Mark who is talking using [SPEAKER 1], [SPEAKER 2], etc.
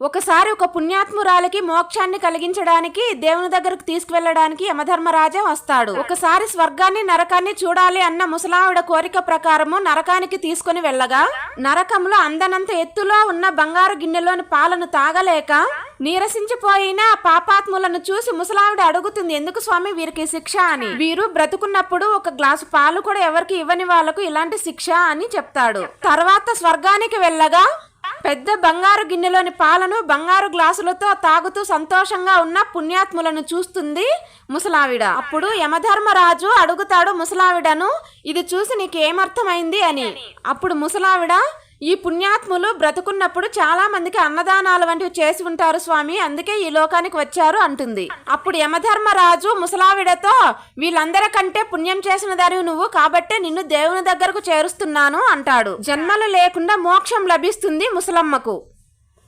[SPEAKER 1] ఒకసారి ఒక పుణ్యాత్మురాలికి మోక్షాన్ని కలిగించడానికి దేవుని దగ్గరకు తీసుకువెళ్ళడానికి యమధర్మరాజా వస్తాడు. ఒకసారి స్వర్గాన్ని నరకాన్ని చూడాలి అన్న ముసలావిడ కోరిక ప్రకారము నరకానికి తీసుకుని వెళ్ళగా నరకంలో అందనంత ఎత్తులో ఉన్న బంగారు గిన్నెలోని పాలను తాగలేక నీరసించిపోయిన పాపాత్ములను చూసి ముసలావిడ అడుగుతుంది ఎందుకు స్వామి వీరికి శిక్ష? అని. వీరు బ్రతుకున్నప్పుడు ఒక గ్లాసు పాలు కూడా ఎవరికి ఇవ్వని వాళ్ళకు ఇలాంటి శిక్ష అని చెప్తాడు. తర్వాత స్వర్గానికి వెళ్ళగా పెద్ద బంగారు గిన్నెలోని పాలను బంగారు గ్లాసులతో తాగుతూ సంతోషంగా ఉన్న పుణ్యాత్ములను చూస్తుంది ముసలావిడ. అప్పుడు యమధర్మరాజు అడుగుతాడు ముసలావిడను ఇది చూసి నీకేమర్థమైంది? అని. అప్పుడు ముసలావిడ ఈ పుణ్యాత్ములు బ్రతుకున్నప్పుడు చాలా మందికి అన్నదానాలు వంటివి చేసి ఉంటారు స్వామి. అందుకే ఈ లోకానికి వచ్చారు అంటుంది. అప్పుడు యమధర్మరాజు ముసలావిడతో వీళ్ళందరికంటే పుణ్యం చేసిన దానివి నువ్వు కాబట్టే నిన్ను దేవుని దగ్గరకు చేరుస్తున్నాను అంటాడు. జన్మలు లేకుండా మోక్షం లభిస్తుంది ముసలమ్మకు.